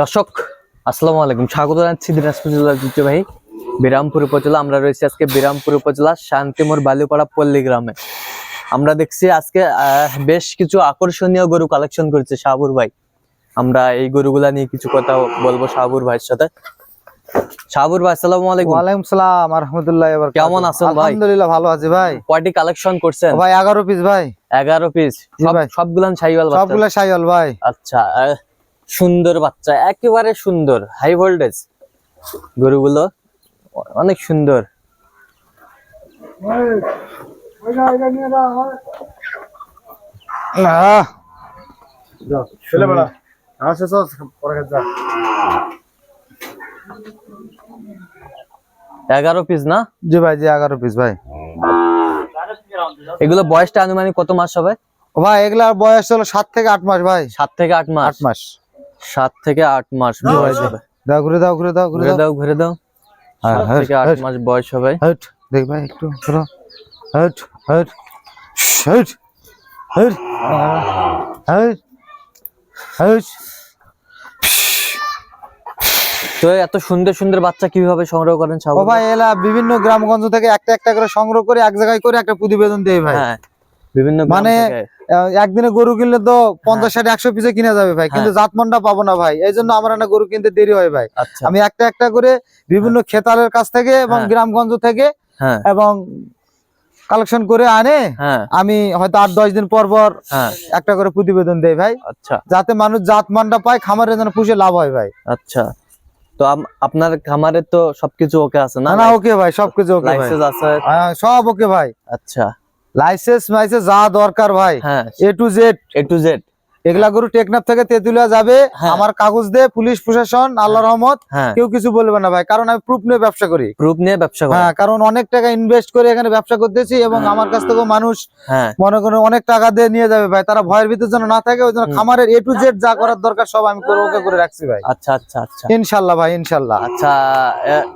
দর্শক আসসালামু আলাইকুম। স্বাগত জানাচ্ছি দিনাজপুর জেলার ঐতিহ্যবাহী বিরামপুর উপজেলা। আমরা রয়েছি আজকে বিরামপুর উপজেলা শান্তিমোর বালিপাড়া পল্লী গ্রামে। আমরা দেখছি আজকে বেশ কিছু আকর্ষণীয় গরু কালেকশন করেছে শাহাবুর ভাই। আমরা এই গরুগুলা নিয়ে কিছু কথা বলব শাহাবুর ভাইয়ের সাথে। শাহাবুর ভাই আসসালামু আলাইকুম। ওয়ালাইকুম সালাম রহমতুল্লাহ কেমন আছেন ভাই? আলহামদুলিল্লাহ ভালো আছি ভাই। কয়টি কালেকশন করছেন? ভাই এগারো পিস ভাই। এগারো পিস জি ভাই। সাইওয়াল বাচ্চা? সবগুলা সাইল ভাই। আচ্ছা সুন্দর বাচ্চা একেবারে সুন্দর হাই ভোল্টেজ গরুগুলো অনেক সুন্দর। এগারো পিস না? জি ভাই জি এগারো পিস ভাই। এগুলো বয়সটা আনুমানিক কত মাস হবে? ও ভাই এগুলার বয়স হলো সাত থেকে আট মাস ভাই। সাত থেকে আট মাস। আট মাস। সাত থেকে আট মাস বয়স হবে। দাও ঘুরে দাও ঘুরে দাও ঘুরে দাও। দাও ঘুরে দাও। হ্যাঁ, সাত হ্যাঁ, থেকে আট হ্যাঁ। মাস বয়স হবে। হট দেখ ভাই একটু ঘুরো hot hot hot hot hot hot তো এত সুন্দর সুন্দর বাচ্চা কীভাবে সংগ্রহ করেন সাগর ভাই এলা বিভিন্ন গ্রামগঞ্জ থেকে একটা একটা করে সংগ্রহ করে এক জায়গায় করে একটা প্রতিবেদন দেয় ভাই। হ্যাঁ। বিভিন্ন মানে একদিনে গরু কিনলে তো পঞ্চাশ ষাট একশো পিসে কিনা যাবে ভাই। কিন্তু জাতমানটা পাবো না ভাই। এই জন্য আমার না গরু কিনতে দেরি হয় ভাই। আচ্ছা। আমি একটা একটা করে বিভিন্ন খেতালের কাছ থেকে এবং হ্যাঁ। গ্রামগঞ্জ থেকে হ্যাঁ। এবং কালেকশন করে আনে। হ্যাঁ। আমি হয়তো আট দশ দিন পর পর হ্যাঁ। একটা করে প্রতিবেদন দেয় ভাই। আচ্ছা। যাতে মানুষ জাতমানটা পায় খামারে যেন পুষে লাভ হয় ভাই। আচ্ছা। তো আপনার খামারে তো সবকিছু ওকে আছে না না ওকে ভাই সবকিছু ওকে আছে? হ্যাঁ, সব ওকে ভাই। আচ্ছা। লাইসেন্স মাইসেন্স যা দরকার ভাই। হ্যাঁ। A to Z A to Z এগুলা গরু টেকনাফ থেকে তেতুলিয়া যাবে। হ্যাঁ। আমার কাগজ দে পুলিশ প্রশাসন আল্লাহ রহমত হ্যাঁ। কেউ কিছু বলবে না ভাই কারণ আমি প্রুফ নিয়ে ব্যবসা করি। গ্রুপ নিয়ে ব্যবসা করে হ্যাঁ কারণ অনেক টাকা ইনভেস্ট করে এখানে ব্যবসা করতেছি এবং হ্যাঁ। আমার কাছ থেকে মানুষ হ্যাঁ। মনে করে অনেক টাকা দিয়ে নিয়ে যাবে ভাই তারা ভয়ের ভিতর যেন না থাকে ওই জন্য খামারের এ টু জেড যা করার দরকার সব আমি করে ওকে করে রাখছি ভাই। আচ্ছা আচ্ছা আচ্ছা। ইনশাল্লাহ ভাই ইনশাল্লাহ আচ্ছা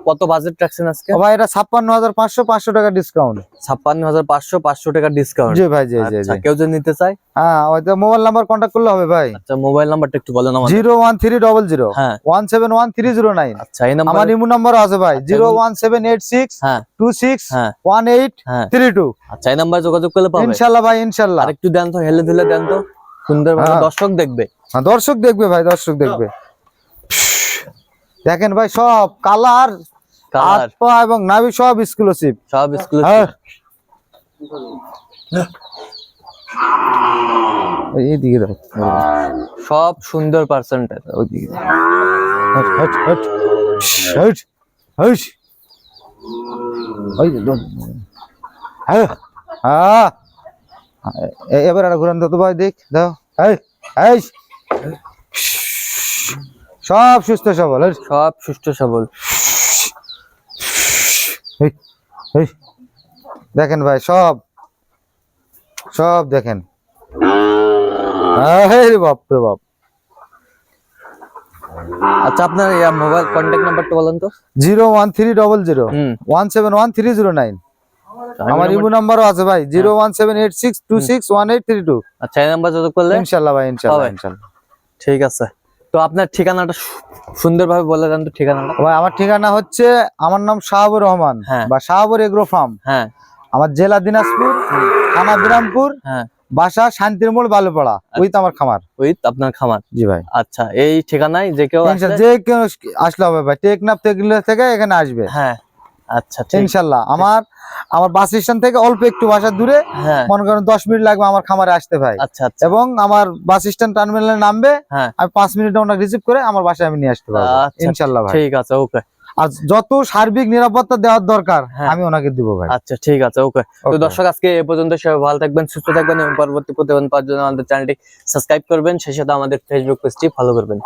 কত বাজেট রাখছেন আজকে? ভাই এটা ছাপ্পান্ন হাজার পাঁচশো পাঁচশো টাকা ডিসকাউন্ট ছাপ্পান্ন হাজার পাঁচশো পাঁচশো টাকা ডিসকাউন্ট জি ভাই জি জি আচ্ছা জি। কেউ যদি নিতে চায়? হ্যাঁ হয়তো মোবাইল নাম্বার কন্ট্যাক্ট করলে হবে ভাই। আচ্ছা মোবাইল নাম্বারটা একটু বলেন আমাদের। হ্যাঁ। আচ্ছা এই নাম্বার আমার ইমো নাম্বারও আছে ভাই সিক্স হ্যাঁ। হ্যাঁ। আচ্ছা এই নাম্বার যোগাযোগ করলে পাবে ভাই একটু দেন তো হেলে ধুলে দেন তো। দর্শক দেখবে। হ্যাঁ, দর্শক দেখবে ভাই দর্শক দেখবে। দেখেন ভাই সব কালার কালার। এবং নাভি সব এক্সক্লুসিভ সব স্কুল এইদিকে দাও সব সুন্দর পার্সেন্টের ওইদিকে। Hot, hot, hot. Hot, hot. ওই হ্যাঁ, হ্যাঁ। এবার একটা ঘুরান তো ভাই দেখ দাও। সব সুস্থ সবল সব সুস্থ সবল। দেখেন ভাই সব সব দেখেন। এই বাপ রে বাপ। আচ্ছা আপনার মোবাইল কন্ট্যাক্ট নাম্বারটা বলেন তো। Zero one three double zero. One seven one three zero nine. আমার ইমো নাম্বারও আছে ভাই zero one seven eight six two six one eight three two. আচ্ছা এই নাম্বার যোগাযোগ করলে? ইনশাল্লাহ ভাই ইনশাল্লাহ ইনশাল্লাহ। ঠিক আছে। তো আপনার ঠিকানাটা সুন্দরভাবে বলে দেন তো ঠিকানাটা। ভাই আমার ঠিকানা হচ্ছে আমার নাম শাহাবুর রহমান হ্যাঁ। বা শাহাবুর এগ্রো ফার্ম। হ্যাঁ। আমার জেলা দিনাজপুর থানা বিরামপুর হ্যাঁ। বাসা শান্তির মোড় বালুপাড়া ওই তো আমার খামার। ওই আপনার খামার। জি ভাই। আচ্ছা এই ঠিকানায় যে কেউ যে কেউ আসলে হবে ভাই। টেকনাফ থেকে এখানে আসবে। হ্যাঁ। আচ্ছা ইনশাল্লাহ আমার আমার বাস স্ট্যান্ড থেকে অল্প একটু বাসা দূরে। হ্যাঁ। মনে করেন দশ মিনিট লাগবে আমার খামারে আসতে ভাই। আচ্ছা আচ্ছা। এবং আমার বাস স্ট্যান্ড টার্মিনালে নামবে। হ্যাঁ। আমি পাঁচ মিনিট ওনাকে রিসিভ করে আমার বাসায় আমি নিয়ে আসতে পারব। আচ্ছা, ইনশাল্লাহ ভাই। ঠিক আছে ওকে। আর যত সার্বিক নিরাপত্তা দেওয়ার দরকার হ্যাঁ। আমি ওনাকে দিব ভাই। আচ্ছা ঠিক আছে ওকে। তো দর্শক আজকে এ পর্যন্ত সবাই ভালো থাকবেন সুস্থ থাকবেন এবং পরবর্তী প্রতিবেদন পাওয়ার জন্য আমাদের চ্যানেলটি সাবস্ক্রাইব করবেন। সেই সাথে আমাদের ফেসবুক পেজটি ফলো করবেন।